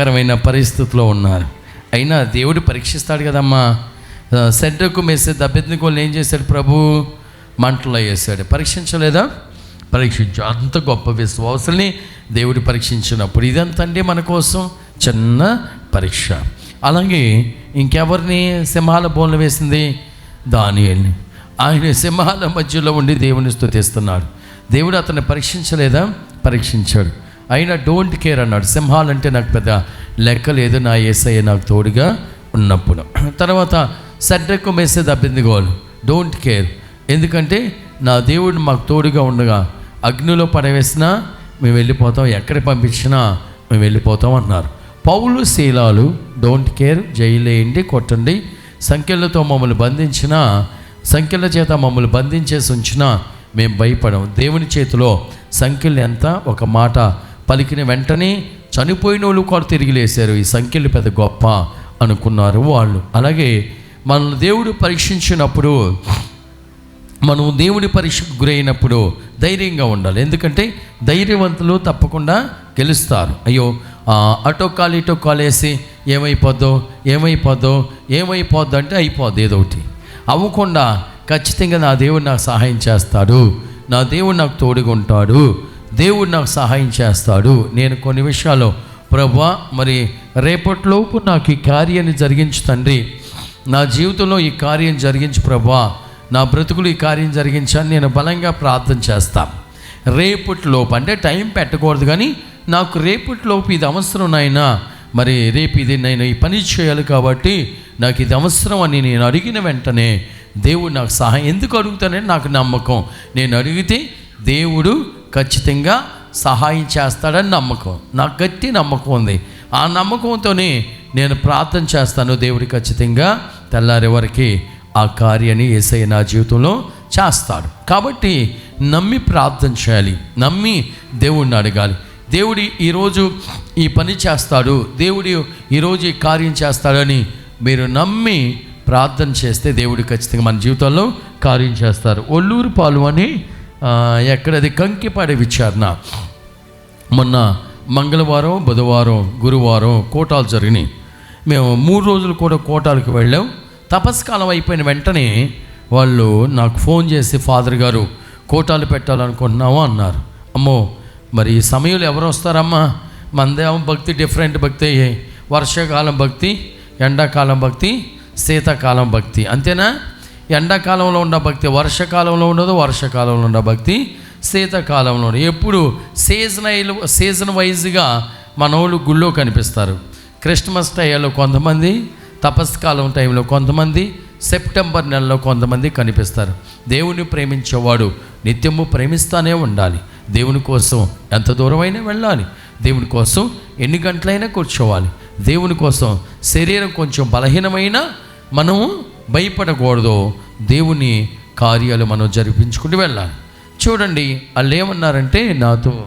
భయంకరమైన పరిస్థితిలో ఉన్నారు. అయినా దేవుడు పరీక్షిస్తాడు కదమ్మా. సెడ్రకు మేసే దెబ్బెత్తుకోళ్ళు ఏం చేశాడు ప్రభు? మంటలో వేసాడు పరీక్షించలేదా? పరీక్షించు. అంత గొప్ప విశ్వాసుల్ని దేవుడు పరీక్షించినప్పుడు ఇదంతా అంటే మన కోసం చిన్న పరీక్ష. అలాగే ఇంకెవరిని సింహాల బోన్లు వేసింది? దానియల్ని. ఆయన సింహాల మధ్యలో ఉండి దేవుని స్థుతిస్తున్నాడు. దేవుడు అతన్ని పరీక్షించలేదా? పరీక్షించాడు. అయినా డోంట్ కేర్ అన్నాడు. సింహాలంటే నాకు పెద్ద లెక్క లేదు నా ఏసయ్య నాకు తోడుగా ఉన్నప్పుడు. తర్వాత సడ్రకు మెసేజ్ అబ్బింది డోంట్ కేర్. ఎందుకంటే నా దేవుడు మాకు తోడుగా ఉండగా అగ్నిలో పడవేసినా మేము వెళ్ళిపోతాం. ఎక్కడ పంపించినా మేము వెళ్ళిపోతాం అన్నారు. పౌలు శీలాలు డోంట్ కేర్ జైలేయండి కొట్టండి. సంఖ్యలతో మమ్మల్ని బంధించిన సంఖ్యల చేత మమ్మల్ని బంధించేసి ఉంచినా మేము భయపడం దేవుని చేతిలో సంఖ్యలు ఎంత? ఒక మాట పలికిన వెంటనే చనిపోయిన వాళ్ళు కూడా తిరిగి లేశారు. ఈ సంఖ్యలు పెద్ద గొప్ప అనుకున్నారు వాళ్ళు. అలాగే మనల్ని దేవుడు పరీక్షించినప్పుడు మనం దేవుడి పరీక్షకు గురైనప్పుడు ధైర్యంగా ఉండాలి. ఎందుకంటే ధైర్యవంతులు తప్పకుండా గెలుస్తారు. అయ్యో అటో కాలు ఇటో కాలు వేసి ఏమైపోద్దో ఏమైపోద్దో ఏమైపోద్దో అంటే అయిపోద్ది ఏదో ఒకటి. అవ్వకుండా ఖచ్చితంగా నా దేవుడు నాకు సహాయం చేస్తాడు. నా దేవుడు నాకు తోడుగా ఉంటాడు. దేవుడు నాకు సహాయం చేస్తాడు. నేను కొన్ని విషయాలు ప్రభా మరి రేపటిలోపు నాకు ఈ కార్యాన్ని జరిగించు తండ్రి. నా జీవితంలో ఈ కార్యం జరిగించు ప్రభా. నా బ్రతుకులు ఈ కార్యం జరిగించని నేను బలంగా ప్రార్థన చేస్తాను రేపటిలోపు అంటే టైం పెట్టకూడదు కానీ నాకు రేపటిలోపు ఇది అవసరం నాయనా. మరి రేపు ఇది నేను ఈ పని చేయాలి కాబట్టి నాకు ఇది అవసరం అని నేను అడిగిన వెంటనే దేవుడు నాకు సహాయం ఎందుకు అడుగుతానని నాకు నమ్మకం. నేను అడిగితే దేవుడు ఖచ్చితంగా సహాయం చేస్తాడని నమ్మకం. నాకు గట్టి నమ్మకం ఉంది. ఆ నమ్మకంతోనే నేను ప్రార్థన చేస్తాను దేవుడి ఖచ్చితంగా తెల్లారి వరకు ఆ కార్యాన్ని ఏసై నా జీవితంలో చేస్తాడు. కాబట్టి నమ్మి ప్రార్థన చేయాలి. నమ్మి దేవుడిని అడగాలి. దేవుడి ఈరోజు ఈ పని చేస్తాడు. దేవుడు ఈరోజు ఈ కార్యం చేస్తాడని మీరు నమ్మి ప్రార్థన చేస్తే దేవుడు ఖచ్చితంగా మన జీవితంలో కార్యం చేస్తారు. ఒల్లూరు పాలు అని ఎక్కడది కంకిపాడే విచారణ. మొన్న మంగళవారం బుధవారం గురువారం కోటాలు జరిగినాయి. మేము మూడు రోజులు కూడా కోటాలకు వెళ్ళాం. తపస్కాలం అయిపోయిన వెంటనే వాళ్ళు నాకు ఫోన్ చేసి ఫాదర్ గారు కోటాలు పెట్టాలనుకుంటున్నాము అన్నారు. అమ్మో మరి ఈ సమయంలో ఎవరు వస్తారమ్మా? మందేమో భక్తి డిఫరెంట్ భక్తి వర్షాకాలం భక్తి ఎండాకాలం భక్తి శీతాకాలం భక్తి. అంతేనా? ఎండాకాలంలో ఉన్న భక్తి వర్షాకాలంలో ఉండదు వర్షాకాలంలో ఉన్న భక్తి శీతాకాలంలో ఉండదు. ఎప్పుడు సీజనైల్ సీజన్ వైజ్గా మనోళ్ళు గుళ్ళో కనిపిస్తారు. క్రిస్మస్ టైంలో కొంతమంది తపస్కాలం టైంలో కొంతమంది సెప్టెంబర్ నెలలో కొంతమంది కనిపిస్తారు. దేవుని ప్రేమించేవాడు నిత్యము ప్రేమిస్తానే ఉండాలి. దేవుని కోసం ఎంత దూరమైనా వెళ్ళాలి. దేవుని కోసం ఎన్ని గంటలైనా కూర్చోవాలి. దేవుని కోసం శరీరం కొంచెం బలహీనమైన మనము భయపడకూడదు. దేవుని కార్యాలు మనం జరిపించుకుంటూ వెళ్ళాలి. చూడండి వాళ్ళు ఏమన్నారంటే నాతో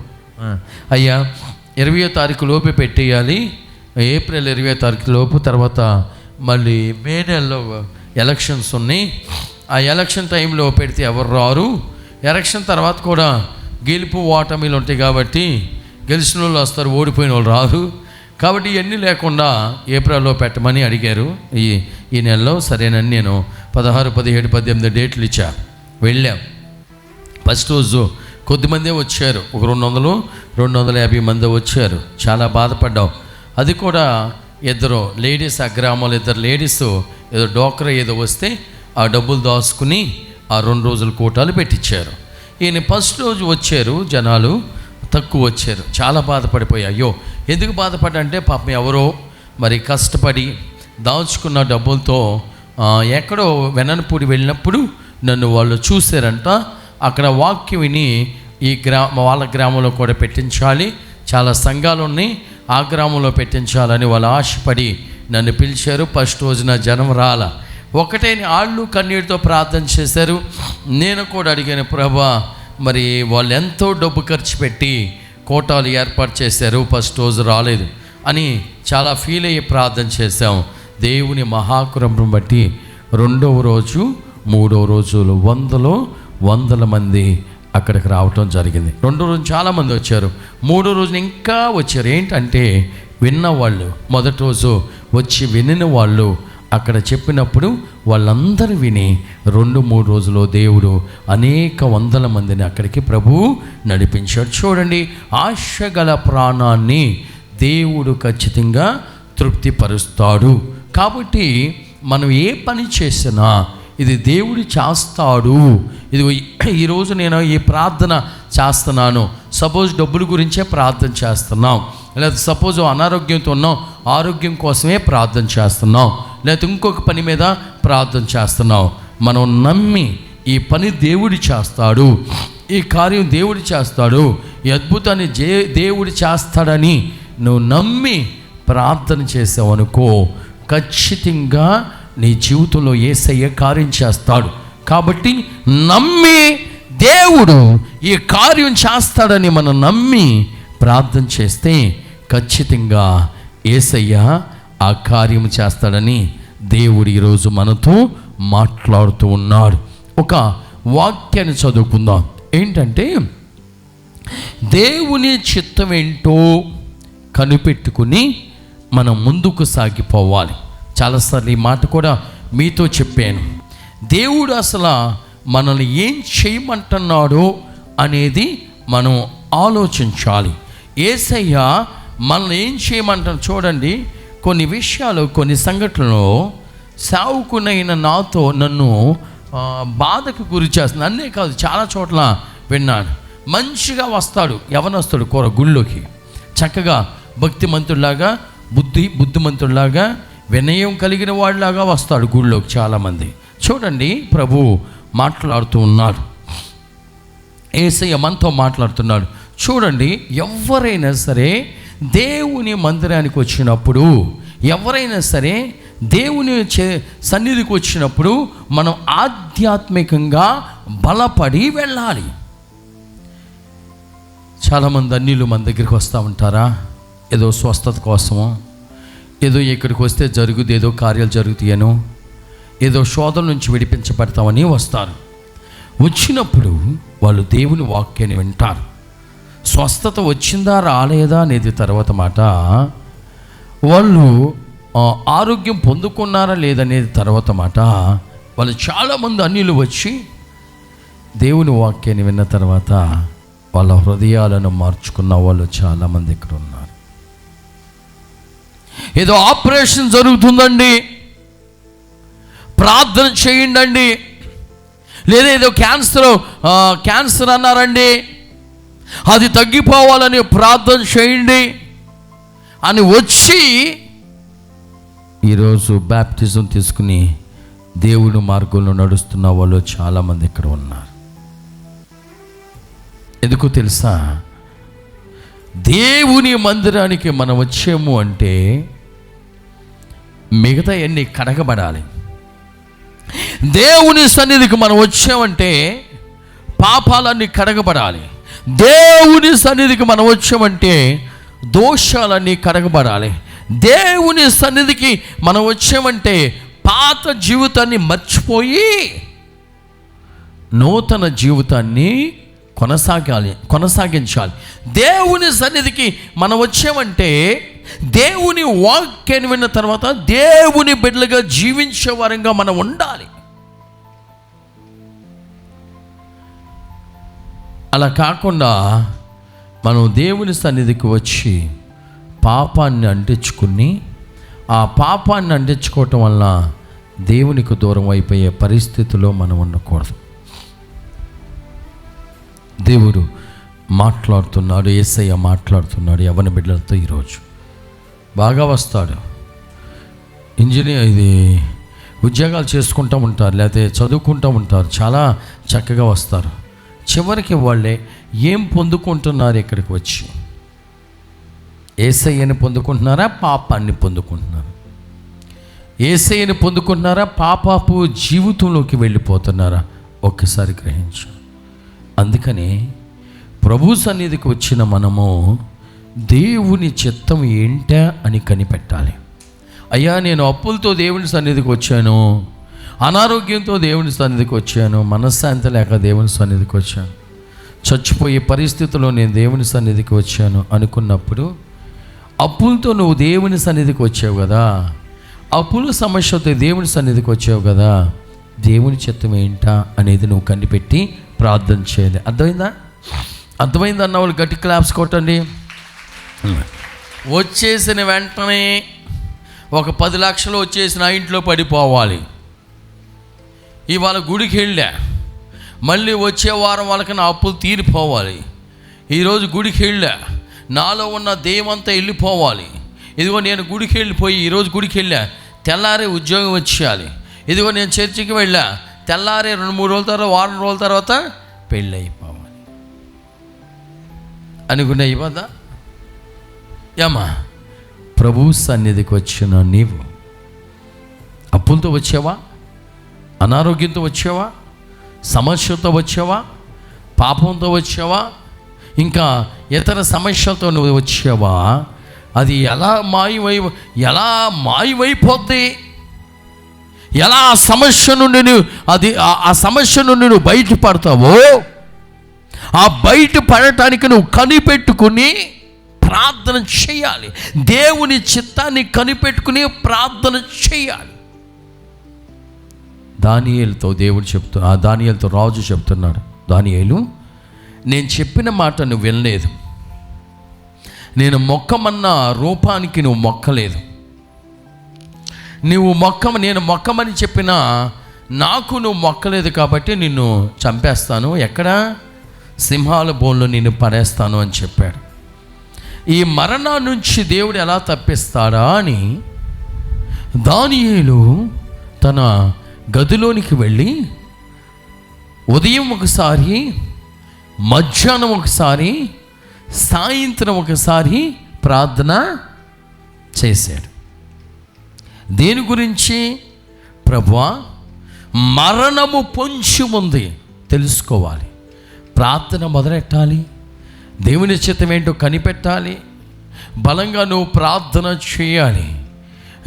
అయ్యా ఇరవయో తారీఖు లోపు పెట్టేయాలి. ఏప్రిల్ ఇరవై తారీఖు లోపు తర్వాత మళ్ళీ మే నెలలో ఎలక్షన్స్ ఉన్నాయి. ఆ ఎలక్షన్ టైంలో పెడితే ఎవరు రారు? ఎలక్షన్ తర్వాత కూడా గెలుపు ఓటమిలు ఉంటాయి కాబట్టి గెలిచిన వాళ్ళు వస్తారు ఓడిపోయిన వాళ్ళు రారు. కాబట్టి ఇవన్నీ లేకుండా ఏప్రిల్లో పెట్టమని అడిగారు. ఈ ఈ నెలలో సరేనని నేను పదహారు పదిహేడు పద్దెనిమిది డేట్లు ఇచ్చా. వెళ్ళాం. ఫస్ట్ రోజు కొద్దిమందే వచ్చారు. ఒక రెండు వందలు రెండు వందల యాభై మంది వచ్చారు. చాలా బాధపడ్డాం. అది కూడా ఇద్దరు లేడీస్ ఆ గ్రామంలో ఇద్దరు లేడీస్ ఏదో డోక్రా ఏదో వస్తే ఆ డబ్బులు దాచుకుని ఆ రెండు రోజుల కూటాలు పెట్టించారు ఈయన ఫస్ట్ రోజు వచ్చారు జనాలు. తక్కువ వచ్చారు చాలా బాధపడిపోయి అయ్యో ఎందుకు బాధపడంటే పాపం ఎవరో మరి కష్టపడి దాచుకున్న డబ్బులతో ఎక్కడో వెననపూడి వెళ్ళినప్పుడు నన్ను వాళ్ళు చూశారంట. అక్కడ వాక్యం విని ఈ గ్రా వాళ్ళ గ్రామంలో కూడా పెట్టించాలి. చాలా సంఘాలు ఉన్నాయి. ఆ గ్రామంలో పెట్టించాలని వాళ్ళు ఆశపడి నన్ను పిలిచారు. ఫస్ట్ రోజున జనం రాల. ఒకటే ఆళ్ళు కన్నీటితో ప్రార్థన చేశారు. నేను కూడా అడిగాను ప్రభా మరి వాళ్ళు ఎంతో డబ్బు ఖర్చు పెట్టి కోటాలు ఏర్పాటు చేశారు ఫస్ట్ రోజు రాలేదు అని చాలా ఫీల్ అయ్యి ప్రార్థన చేశాం. దేవుని మహాకురంను బట్టి రెండవ రోజు మూడవ రోజులు వందలో వందల మంది అక్కడికి రావటం జరిగింది. రెండో రోజు చాలామంది వచ్చారు. మూడో రోజున ఇంకా వచ్చారు. ఏంటంటే విన్నవాళ్ళు మొదటి రోజు వచ్చి వినిన వాళ్ళు అక్కడ చెప్పినప్పుడు వాళ్ళందరూ విని రెండు మూడు రోజులు దేవుడు అనేక వందల మందిని అక్కడికి ప్రభు నడిపించాడు. చూడండి ఆశ గల ప్రాణాన్ని దేవుడు ఖచ్చితంగా తృప్తిపరుస్తాడు. కాబట్టి మనం ఏ పని చేసినా ఇది దేవుడు చేస్తాడు. ఇది ఈరోజు నేను ఈ ప్రార్థన చేస్తున్నాను. సపోజ్ డబ్బుల గురించే ప్రార్థన చేస్తున్నాం. లేదా సపోజ్ అనారోగ్యంతో ఉన్నాం ఆరోగ్యం కోసమే ప్రార్థన చేస్తున్నాం. లేకపోతే ఇంకొక పని మీద ప్రార్థన చేస్తున్నాం మనం నమ్మి ఈ పని దేవుడు చేస్తాడు. ఈ కార్యం దేవుడు చేస్తాడు. ఈ అద్భుతాన్ని జే దేవుడు చేస్తాడని నువ్వు నమ్మి ప్రార్థన చేసావనుకో ఖచ్చితంగా నీ జీవితంలో ఏసయ్య కార్యం చేస్తాడు. కాబట్టి నమ్మి దేవుడు ఈ కార్యం చేస్తాడని మనం నమ్మి ప్రార్థన చేస్తే ఖచ్చితంగా ఏసయ్య ఆ కార్యం చేస్తాడని దేవుడు ఈరోజు మనతో మాట్లాడుతూ ఉన్నాడు. ఒక వాక్యాన్ని చదువుకుందాం. ఏంటంటే దేవుని చిత్తం ఏంటో కనిపెట్టుకుని మనం ముందుకు సాగిపోవాలి. చాలాసార్లు ఈ మాట కూడా మీతో చెప్పాను. దేవుడు అసలు మనల్ని ఏం చేయమంటున్నాడో అనేది మనం ఆలోచించాలి. ఏసయ్య మనల్ని ఏం చేయమంటారు చూడండి కొన్ని విషయాలు కొన్ని సంఘటనలు సావుకునైన నాతో నన్ను బాధకు గురి చేస్తుంది. అన్నీ కాదు చాలా చోట్ల విన్నాడు మంచిగా వస్తాడు ఎవనొస్తాడు కూర గుళ్ళోకి. చక్కగా భక్తిమంతుడిలాగా బుద్ధి బుద్ధిమంతుడిలాగా వినయం కలిగిన వాడిలాగా వస్తాడు గుళ్ళోకి చాలామంది. చూడండి ప్రభు మాట్లాడుతూ ఉన్నాడు. ఏసయ్య మనతో మాట్లాడుతున్నాడు. చూడండి ఎవరైనా సరే దేవుని మందిరానికి వచ్చినప్పుడు ఎవరైనా సరే దేవుని చే సన్నిధికి వచ్చినప్పుడు మనం ఆధ్యాత్మికంగా బలపడి వెళ్ళాలి. చాలామంది అన్నిలు మన దగ్గరికి వస్తూ ఉంటారా? ఏదో స్వస్థత కోసమో? ఏదో ఇక్కడికి వస్తే జరుగుదు ఏదో కార్యాలు జరుగుతాయనో ఏదో శోధన నుంచి విడిపించబడతామని వస్తారు. వచ్చినప్పుడు వాళ్ళు దేవుని వాక్యాన్ని వింటారు. స్వస్థత వచ్చిందా రాలేదా అనేది తర్వాత మాట. వాళ్ళు ఆరోగ్యం పొందుకున్నారా లేదనేది తర్వాత మాట. వాళ్ళు చాలామంది అన్యులు వచ్చి దేవుని వాక్యాన్ని విన్న తర్వాత వాళ్ళ హృదయాలను మార్చుకున్న వాళ్ళు చాలామంది ఇక్కడ ఉన్నారు. ఏదో ఆపరేషన్ జరుగుతుందండి. ప్రార్థన చేయండి లేదా ఏదో క్యాన్సర్ క్యాన్సర్ అన్నారండి. అది తగ్గిపోవాలని ప్రార్థన చేయండి అని వచ్చి ఈరోజు బ్యాప్టిజం తీసుకుని దేవుని మార్గంలో నడుస్తున్న వాళ్ళు చాలామంది ఇక్కడ ఉన్నారు. ఎందుకు తెలుసా? దేవుని మందిరానికి మనం వచ్చాము అంటే మిగతా అన్ని కడగబడాలి? దేవుని సన్నిధికి మనం వచ్చామంటే పాపాలన్నీ కడగబడాలి. దేవుని సన్నిధికి మనం వచ్చామంటే దోషాలన్నీ కడగబడాలి దేవుని సన్నిధికి మనం వచ్చామంటే పాత జీవితాన్ని మర్చిపోయి నూతన జీవితాన్ని కొనసాగాలి కొనసాగించాలి. దేవుని సన్నిధికి మనం వచ్చామంటే దేవుని వాక్యాన్ని విన్న తర్వాత దేవుని బిడ్డలుగా జీవించే వారంగా మనం ఉండాలి. అలా కాకుండా మనం దేవుని సన్నిధికి వచ్చి పాపాన్ని అంటించుకుని ఆ పాపాన్ని అంటించుకోవటం వలన దేవునికి దూరం అయిపోయే పరిస్థితిలో మనం ఉండకూడదు. దేవుడు మాట్లాడుతున్నాడు ఏసయ్య మాట్లాడుతున్నాడు యవన బిడ్డలతో ఈరోజు. బాగా వస్తాడు. ఇంజనీర్ ఇది ఉద్యోగాలు చేసుకుంటూ ఉంటారు లేకపోతే చదువుకుంటూ ఉంటారు చాలా చక్కగా వస్తారు. చివరికి వాళ్ళే ఏం పొందుకుంటున్నారు ఇక్కడికి వచ్చి? ఏసయ్యని పొందుకుంటున్నారా? పాపాన్ని పొందుకుంటున్నారా? ఏసయ్యని పొందుకుంటున్నారా? పాపాపు జీవితంలోకి వెళ్ళిపోతున్నారా? ఒక్కసారి గ్రహించు. అందుకని ప్రభు సన్నిధికి వచ్చిన మనము దేవుని చిత్తం ఏంటా అని కనిపెట్టాలి. అయ్యా నేను అప్పులతో దేవుని సన్నిధికి వచ్చాను. అనారోగ్యంతో దేవుని సన్నిధికి వచ్చాను మనశ్శాంతి లేక దేవుని సన్నిధికి వచ్చాను. చచ్చిపోయే పరిస్థితిలో నేను దేవుని సన్నిధికి వచ్చాను అనుకున్నప్పుడు అప్పులతో నువ్వు దేవుని సన్నిధికి వచ్చావు కదా? అప్పుల సమస్యతో దేవుని సన్నిధికి వచ్చావు కదా? దేవుని చిత్తం ఏంటా అనేది నువ్వు కనిపెట్టి ప్రార్థన చేయాలి. అర్థమైందా? అర్థమైందా అన్న వాళ్ళు గట్టి క్లాప్స్ కొట్టండి. వచ్చేసిన వెంటనే ఒక పది లక్షలు వచ్చేసిన ఇంట్లో పడిపోవాలి. ఇవాళ గుడికి వెళ్ళా. మళ్ళీ వచ్చే వారం వాళ్ళకి నా అప్పులు తీరిపోవాలి. ఈరోజు గుడికి వెళ్ళా. నాలో ఉన్న దేవంతా వెళ్ళిపోవాలి. ఇదిగో నేను గుడికి వెళ్ళిపోయి ఈరోజు గుడికి వెళ్ళా. తెల్లారే ఉద్యోగం వచ్చేయాలి. ఇదిగో నేను చర్చికి వెళ్ళా. తెల్లారే రెండు మూడు రోజుల తర్వాత వారం రోజుల తర్వాత పెళ్ళి అయిపోవాలి అనుకునే ఇవ్వదా ఏమా ప్రభు సన్నిధికి వచ్చిన నీవు అప్పులతో వచ్చావా? అనారోగ్యంతో వచ్చావా? సమస్యతో వచ్చావా? పాపంతో వచ్చావా? ఇంకా ఇతర సమస్యలతో నువ్వు వచ్చావా? అది ఎలా మాయమై ఎలా మాయమైపోద్ది? ఎలా ఆ సమస్య నుండి నువ్వు అది ఆ- ఆ సమస్య నుండి నువ్వు బయటపడతావో? ఆ బయట పడటానికి నువ్వు కనిపెట్టుకుని ప్రార్థన చేయాలి. దేవుని చిత్తాన్ని కనిపెట్టుకుని ప్రార్థన చేయాలి. దానియేలుతో దేవుడు చెప్తు ఆ దానియేలుతో రాజు చెప్తున్నాడు. దానియేలు నేను చెప్పిన మాట నువ్వు వినలేదు. నేను మొక్కమన్న రూపానికి నువ్వు మొక్కలేదు. నువ్వు మొక్క నేను మొక్కమని చెప్పినా నాకు నువ్వు మొక్కలేదు కాబట్టి నిన్ను చంపేస్తాను. ఎక్కడ? సింహాల బోన్లో నిన్ను పడేస్తాను అని చెప్పాడు. ఈ మరణం నుంచి దేవుడు ఎలా తప్పిస్తాడా అని దానియేలు తన గదిలోనికి వెళ్ళి ఉదయం ఒకసారి మధ్యాహ్నం ఒకసారి సాయంత్రం ఒకసారి ప్రార్థన చేశాడు. దేని గురించి? ప్రభువా మరణము పొంచి ఉంది. తెలుసుకోవాలి. ప్రార్థన మొదలెట్టాలి? దేవుని చిత్తం ఏంటో కనిపెట్టాలి? బలంగా నువ్వు ప్రార్థన చేయాలి.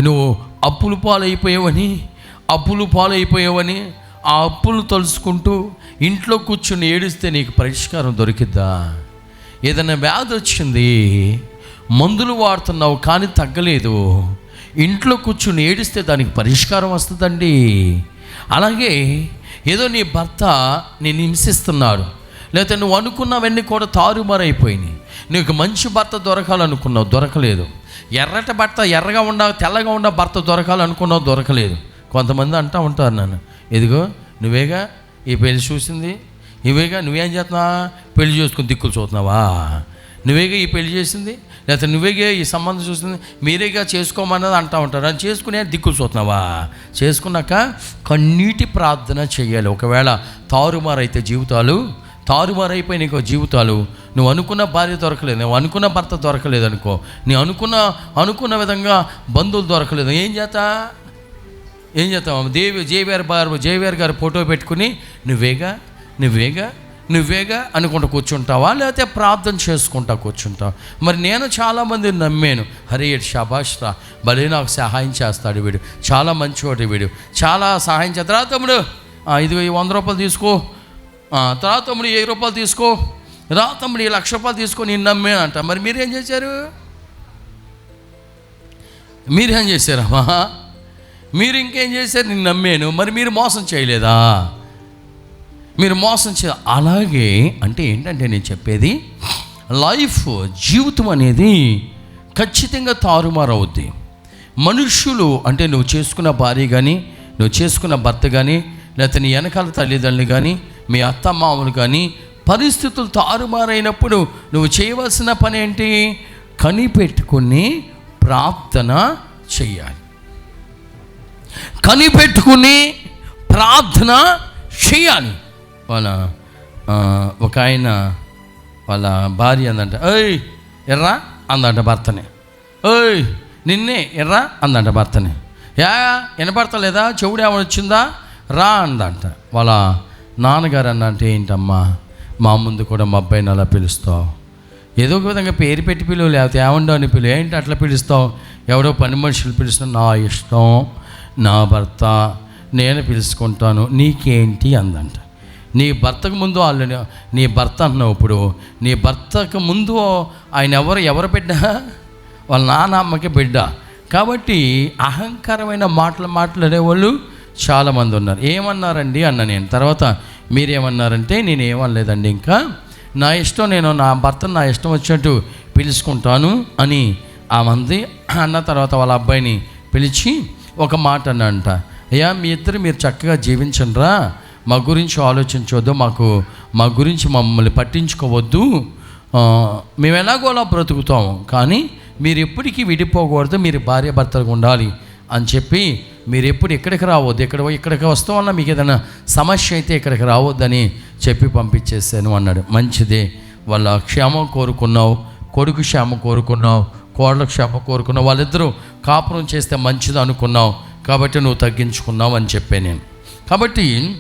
నువ్వు అప్పులు పాలైపోయావని అప్పులు పాలైపోయావని ఆ అప్పులు తలుసుకుంటూ ఇంట్లో కూర్చుని ఏడిస్తే నీకు పరిష్కారం దొరికిద్దా? ఏదైనా వ్యాధి వచ్చింది? మందులు వాడుతున్నావు కానీ తగ్గలేదు. ఇంట్లో కూర్చుని ఏడిస్తే దానికి పరిష్కారం వస్తుందండి. అలాగే ఏదో నీ భర్త నేను హింసిస్తున్నాడు. లేకపోతే నువ్వు అనుకున్నవన్నీ కూడా తారుమారైపోయినాయి. నీకు మంచి భర్త దొరకాలనుకున్నావు దొరకలేదు. ఎర్రటి భర్త ఎర్రగా ఉండ తెల్లగా ఉన్న భర్త దొరకాలనుకున్నావు దొరకలేదు. కొంతమంది అంటూ ఉంటారు నన్ను. ఎదిగో నువ్వేగా ఈ పెళ్ళి చూసింది? నువ్వేగా నువ్వేం చేస్తున్నావా? పెళ్ళి చేసుకుని దిక్కులు చూస్తున్నావా? నువ్వేగా ఈ పెళ్ళి చేసింది? లేకపోతే నువ్వేగా ఈ సంబంధం చూసింది? మీరేగా చేసుకోమన్నది అంటూ ఉంటారు. అని చేసుకునే దిక్కులు చూస్తున్నావా? చేసుకున్నాక కన్నీటి ప్రార్థన చేయాలి. ఒకవేళ తారుమారైతే జీవితాలు తారుమారైపోయి నీకు జీవితాలు నువ్వు అనుకున్న భార్య దొరకలేదు నువ్వు అనుకున్న భర్త దొరకలేదు అనుకో నీ అనుకున్న అనుకున్న విధంగా బంధువులు దొరకలేదు ఏం చేస్తా ఏం చేస్తావు? దేవి జేవిఆర్ బారు జేవిఆర్ గారు ఫోటో పెట్టుకుని నువ్వేగా? నువ్వేగా? నువ్వేగా? అనుకుంటూ కూర్చుంటావా? లేకపోతే ప్రార్థన చేసుకుంటా కూర్చుంటావా? మరి నేను చాలామంది నమ్మాను. హరే షాబాష్ రా. భలే నాకు సహాయం చేస్తాడు వీడు. చాలా మంచివాడు వీడు. చాలా సహాయం చేస్తాడు రా తమ్ముడు. ఇది వంద రూపాయలు తీసుకో. తర్వాత తమ్ముడు వెయ్యి రూపాయలు తీసుకో. రా తమ్ముడు ఈ లక్ష రూపాయలు తీసుకో. నేను నమ్మాను అంట. మరి మీరేం చేశారు? మీరేం చేశారమ్మా మీరు ఇంకేం చేశారు? నేను నమ్మాను. మరి మీరు మోసం చేయలేదా? మీరు మోసం చే అలాగే అంటే ఏంటంటే నేను చెప్పేది లైఫ్ జీవితం అనేది ఖచ్చితంగా తారుమారవుద్ది. మనుష్యులు అంటే నువ్వు చేసుకున్న భార్య కానీ నువ్వు చేసుకున్న భర్త కానీ లేకపోతే నీ వెనకాల తల్లిదండ్రులు కానీ మీ అత్తమామలు కానీ పరిస్థితులు తారుమారైనప్పుడు నువ్వు చేయవలసిన పని ఏంటి? కనిపెట్టుకుని ప్రార్థన చెయ్యాలి. కనిపెట్టుకుని ప్రార్థన చేయాలి. వాళ్ళ ఒక ఆయన వాళ్ళ భార్య అందంట ఏయ్ ఎర్రా అందంట భర్తనే. ఏయ్ నిన్నే ఎర్రా అందంట భర్తనే. యా వినపడతలేదా? చెవుడు ఏమైనా వచ్చిందా? రా అందంట. వాళ్ళ నాన్నగారు అన్నంటే ఏంటమ్మా మా ముందు కూడా మా అబ్బాయిని అలా పిలుస్తావు. ఏదో ఒక విధంగా పేరు పెట్టి పిలువు లేకపోతే ఏమండో అని పిలువు. ఏంటి అట్లా పిలుస్తావు? ఎవడో పని మనుషులు పిలుస్తున్నా నా ఇష్టం. నా భర్త నేను పిలుచుకుంటాను నీకేంటి అందంట. నీ భర్తకు ముందు వాళ్ళు నీ భర్త అన్నావు ఇప్పుడు. నీ భర్తకు ముందు ఆయన ఎవరు ఎవరు బిడ్డ? వాళ్ళ నాన్న బిడ్డ. కాబట్టి అహంకారమైన మాటలు మాట్లాడేవాళ్ళు చాలామంది ఉన్నారు. ఏమన్నారండి? అన్న నేను. తర్వాత మీరేమన్నారంటే నేను ఏమనలేదండి ఇంకా. నా ఇష్టం నేను నా భర్తను నా ఇష్టం వచ్చినట్టు పిలుచుకుంటాను అని ఆ మంది అన్న తర్వాత వాళ్ళ అబ్బాయిని పిలిచి ఒక మాట అన్నంట అయ్యా మీ ఇద్దరు మీరు చక్కగా జీవించండిరా. మా గురించి ఆలోచించవద్దు మాకు మా గురించి మమ్మల్ని పట్టించుకోవద్దు. మేము ఎలాగోలా బ్రతుకుతాము కానీ మీరు ఎప్పటికీ విడిపోకూడదు మీరు భార్య భర్తలుగా ఉండాలి అని చెప్పి మీరు ఎప్పుడు ఇక్కడికి రావద్దు ఇక్కడ ఇక్కడికి వస్తాం వల్ల మీకు ఏదైనా సమస్య అయితే ఇక్కడికి రావద్దని చెప్పి పంపించేసాను అన్నాడు. మంచిదే వాళ్ళ క్షేమం కోరుకున్నావు కొడుకు క్షేమం కోరుకున్నావు కోడల క్షేమం కోరుకున్న వాళ్ళిద్దరూ కాపురం చేస్తే మంచిది అనుకున్నావు కాబట్టి నువ్వు తగ్గించుకున్నావు అని చెప్పే నేను. కాబట్టి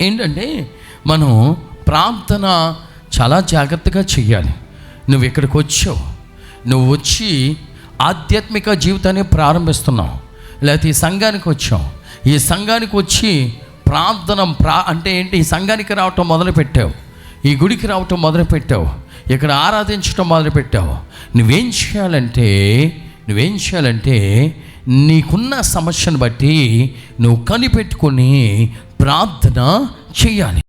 ఏంటంటే మనం ప్రార్థన చాలా జాగ్రత్తగా చెయ్యాలి. నువ్వు ఇక్కడికి వచ్చావు. నువ్వు వచ్చి ఆధ్యాత్మిక జీవితాన్ని ప్రారంభిస్తున్నావు. లేకపోతే ఈ సంఘానికి వచ్చావు. ఈ సంఘానికి వచ్చి ప్రార్థన ప్రా అంటే ఏంటి? ఈ సంఘానికి రావటం మొదలుపెట్టావు. ఈ గుడికి రావటం మొదలుపెట్టావు. ఇక్కడ ఆరాధించటం మొదలుపెట్టావు. నువ్వేం చేయాలంటే నువ్వేం చేయాలంటే నీకున్న సమస్యను బట్టి నువ్వు కనిపెట్టుకొని ప్రార్థన చేయాలి.